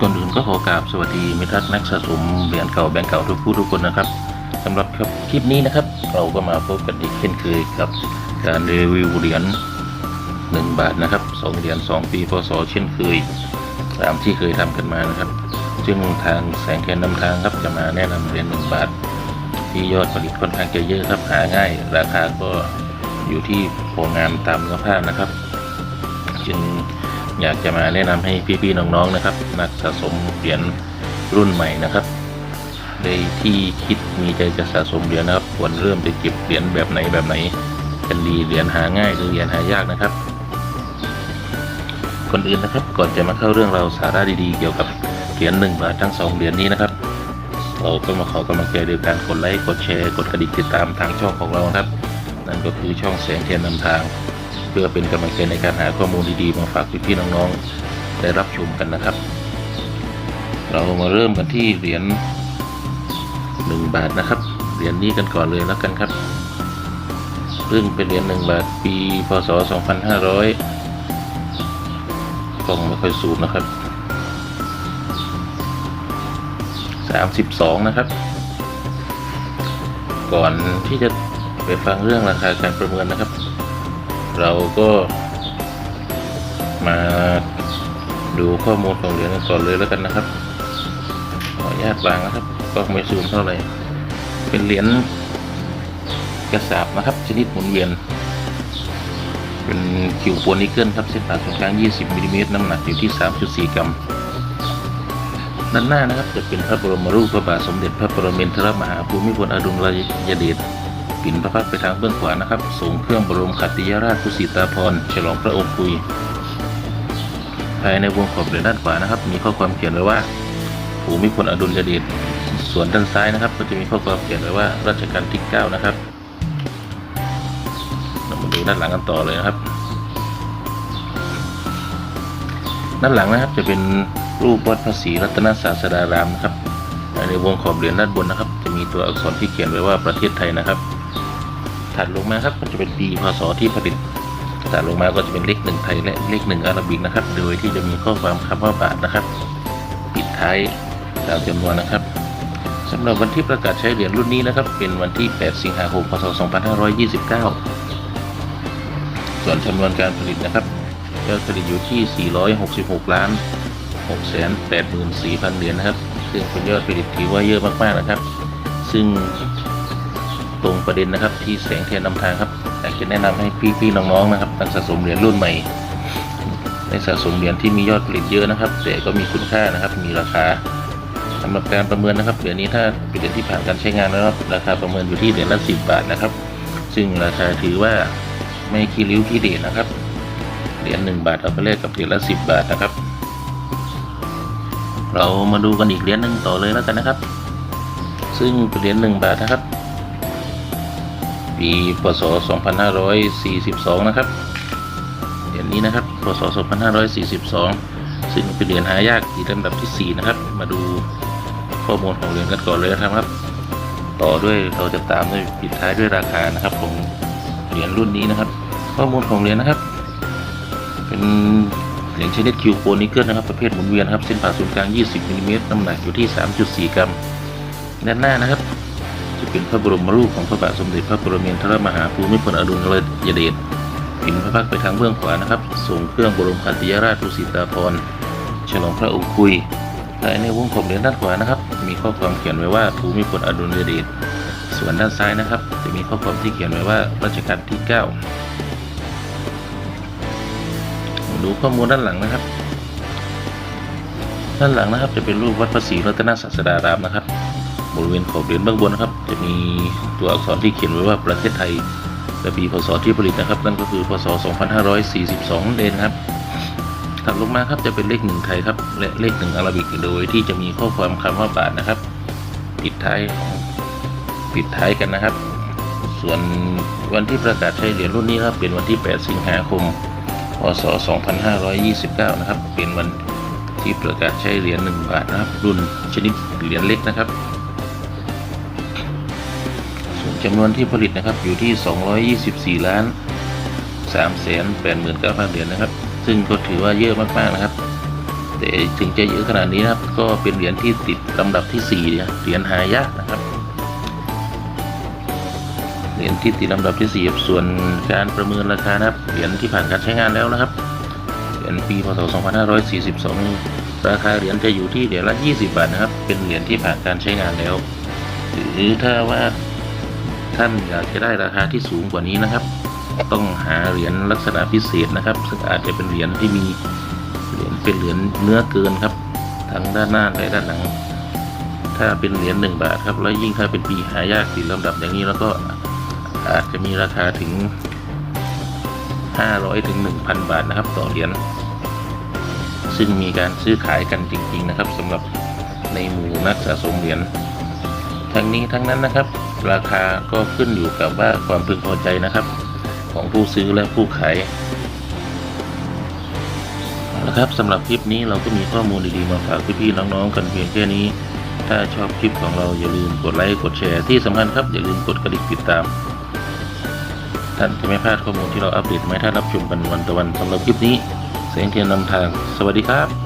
ก่อนอื่นก็ขอกราบสวัสดีมิตรักนักสะสมเหรียญเก่าแบงก์เก่าทุกผู้ทุกคนนะครับสำหรับคลิปนี้นะครับ เราก็มาพบกันอีกเช่นเคยกับการรีวิวเหรียญ1บาทนะครับ2เหรียญ2 ปีพศเช่นเคยตามที่เคยทำกันมานะครับ ซึ่งทางแสงเทียนนำทางครับจะมาแนะนำเหรียญ1บาท ที่ยอดผลิตค่อนข้างจะเยอะครับหาง่าย ราคาก็อยู่ที่พองามตามเนื้อผ้านะครับ จึงอยากจะมาแนะนำให้พี่ๆน้องๆนะครับ นักสะสมเหรียญรุ่นใหม่นะครับในที่คิดมีใจจะสะสมเหรียญนะครับ ควรเริ่มไปเก็บเหรียญแบบไหนแบบไหนกันดีเหรียญหาง่ายหรือเหรียญหายากนะครับคนอื่นนะครับก่อนจะมาเข้าเรื่องเราสาระดีๆ เกี่ยวกับเหรียญหนึ่งบาททั้งสองเหรียญนี้นะครับ เราก็มาขอกำลังใจโดยการกดไลค์กดแชร์กดกระดิ่งติดตามทางช่องของเรานะครับ นั่นก็คือช่องแสงเทียนนำทาง เพื่อเป็นกำลังใจในการหาข้อมูลดีๆมาฝากพี่ๆน้องๆได้รับชมกันนะครับ เรามาเริ่มกันที่เหรียญหนึ่งบาทนะครับ เหรียญนี้กันก่อนเลยแล้วกันครับซึ่งเป็นเหรียญหนึ่งบาทปีพศ 2500กล้องไม่ค่อยสูงนะครับ 32 นะครับ ก่อนที่จะไปฟังเรื่องราคาการประเมินนะครับ เราก็มาดูข้อมูลของเหรียญกันก่อนเลยแล้วกันนะครับ ขออนุญาตวางนะครับก็ไม่ซูมเท่าไหร่เป็นเหรียญกระสาบนะครับ ชนิดหมุนเวียน เป็นคิวโปนิเกิลครับเส้นผ่าศูนย์กลาง 20มิลลิเมตรน้ำหนักอยู่ที่ 3.4 กรัมด้านหน้านะครับจะเป็นพระบรมรูปพระบาทสมเด็จพระปรมินทรมหาภูมิพลอดุลยเดชปิ่นพระพักตร์ไปทางเบื้องขวานะครับสูงเครื่องบรมขัตติยราชกุสิตาภรฉลองพระองค์คุยภายในวงขอบเหรียญด้านขวานะครับ มีข้อความเขียนไว้ว่า ภูมิพลอดุลยเดชส่วนด้านซ้ายนะครับ ก็จะมีข้อความเขียนไว้ว่ารัชกาลที่ 9 นะครับเรามาดูด้านหลังกันต่อเลยนะครับ ด้านหลังนะครับจะเป็นรูปวัดพระศรีรัตนศาสดารามนะครับในวงขอบเหรียญด้านบนนะครับ จะมีตัวอักษรที่เขียนไว้ว่าประเทศไทยนะครับถัดลงมาครับก็จะเป็นปีพศที่ผลิตถัดลงมาก็จะเป็นเลขหนึ่งไทยและเลขหนึ่งอาราบิกนะครับ โดยที่จะมีข้อความคำว่าบาทนะครับ ปิดท้าย ตามจำนวนนะครับสำหรับวันที่ประกาศใช้เหรียญรุ่นนี้นะครับ เป็นวันที่ 8 สิงหาคม พศ 2529 ส่วนจำนวนการผลิตนะครับยอดผลิตอยู่ที่ 466 ล้าน 684,000 เหรียญนะครับ ซึ่งเป็นยอดผลิตถือว่าเยอะมากๆนะครับ ซึ่งตรงประเด็นนะครับที่แสงเทียนนำทางครับอยากจะแนะนำให้พี่ๆน้องๆนะครับนักสะสมเหรียญรุ่นใหม่ในสะสมเหรียญที่มียอดผลิตเยอะนะครับ แต่ก็มีคุณค่านะครับ มีราคาำหรับการประเมินนะครับเหรียญนี้ถ้าเป็นเหรียญที่ผ่านการใช้งานแล้วนะครับราคาประเมินอยู่ที่เหรียญละสิบบาทนะครับ ซึ่งราคาถือว่าไม่ขี้ริ้วขี้เดชนะครับเหรียญหนึ่งบาทเอาไปแลกกับเหรียญละสิบบาทนะครับ เรามาดูกันอีกเหรียญหนึ่งต่อเลยแล้วกันนะครับ ซึ่งเหรียญหนึ่งบาทนะครับปีพศ 2542 นะครับ เหรียญนี้นะครับ พศ 2542 ซึ่งเป็นเหรียญหายากที่ลำดับที่ 4 นะครับ มาดู ข้อมูลของเหรียญกันก่อนเลยนะครับ ต่อด้วยเราจะตามด้วยปิดท้ายด้วยราคานะครับของเหรียญรุ่นนี้นะครับ ข้อมูลของเหรียญนะครับ เป็นเหรียญชนิดคิวโปนิเกิลนะครับประเภทหมุนเวียนครับเส้นผ่าศูนย์กลาง 20มิลลิเมตรน้ำหนักอยู่ที่ 3.4 กรัมด้านหน้านะครับ จะเป็นพระบรมรูปของพระบาทสมเด็จพระปรมินทรมหาภูมิพลอดุลยเดชปิ่นพระพักไปทางเบื้องขวานะครับส่งเครื่องบรมขัตติยราชดุสิตาภรณ์ฉลองพระองค์คุย ภายในวงขอบเหรียญด้านขวานะครับ มีข้อความเขียนไว้ว่าภูมิพลอดุลยเดชส่วนด้านซ้ายนะครับ จะมีข้อความที่เขียนไว้ว่ารัชกาลที่ 9 ดูข้อมูลด้านหลังนะครับ ด้านหลังนะครับจะเป็นรูปวัดพระศรีรัตนศาสดารามนะครับ บริเวณขอบเหรียญเบื้องบนนะครับ จะมีตัวอักษรที่เขียนไว้ว่าประเทศไทยและปีพศที่ผลิตนะครับ นั่นก็คือพศ 2542นั่นเองครับ ถัดลงมาครับจะเป็นเลขหนึ่งไทยครับและเลขหนึ่งอาราบิกโดยที่จะมีข้อความคำว่าบาทนะครับ ปิดท้ายของปิดท้ายกันนะครับ ส่วนวันที่ประกาศใช้เหรียญรุ่นนี้ครับเป็นวันที่ 8 สิงหาคมพศ 2529 นะครับ เป็นวันที่ประกาศใช้เหรียญ1บาทนะครับ รุ่นชนิดเหรียญเล็กนะครับ ส่วนจำนวนที่ผลิตนะครับอยู่ที่ 224 ล้าน389,000เหรียญนะครับ ซึ่งก็ถือว่าเยอะมากๆนะครับ แต่ถึงจะเยอะขนาดนี้นะครับ ก็เป็นเหรียญที่ติดลำดับที่สี่เหรียญหายากนะครับ เหรียญที่ติดลำดับที่สี่ส่วนการประเมินราคานะครับ เหรียญที่ผ่านการใช้งานแล้วนะครับ เหรียญปีพศ 2542 ราคาเหรียญจะอยู่ที่เหรียญละ 20 บาทนะครับ เป็นเหรียญที่ผ่านการใช้งานแล้ว หรือถ้าว่าท่านอยากจะได้ราคาที่สูงกว่านี้นะครับ ต้องหาเหรียญลักษณะพิเศษนะครับ ซึ่งอาจจะเป็นเหรียญที่มีเหรียญเป็นเหรียญเนื้อเกินครับทั้งด้านหน้าและด้านหลัง ถ้าเป็นเหรียญหนึ่งบาทครับ แล้วยิ่งถ้าเป็นปีหายากติดลำดับอย่างนี้แล้วก็อาจจะมีราคาถึง 500ถึง1,000 บาทนะครับ ต่อเหรียญซึ่งมีการซื้อขายกันจริง ๆ นะครับสำหรับในหมู่นักสะสมเหรียญทั้งนี้ทั้งนั้นนะครับ ราคาก็ขึ้นอยู่กับว่าความพึงพอใจนะครับ ของผู้ซื้อและผู้ขายเอาละครับสำหรับคลิปนี้เราก็มีข้อมูลดีๆมาฝากพี่ๆน้องๆกันเพียงแค่นี้ ถ้าชอบคลิปของเราอย่าลืมกดไลค์กดแชร์ที่สำคัญครับอย่าลืมกดกระดิ่งติดตาม ท่านจะไม่พลาดข้อมูลที่เราอัปเดตมาให้ารับชมกันวันต่อวันสำหรับคลิปนี้ เสียงเทียนนำทาง สวัสดีครับ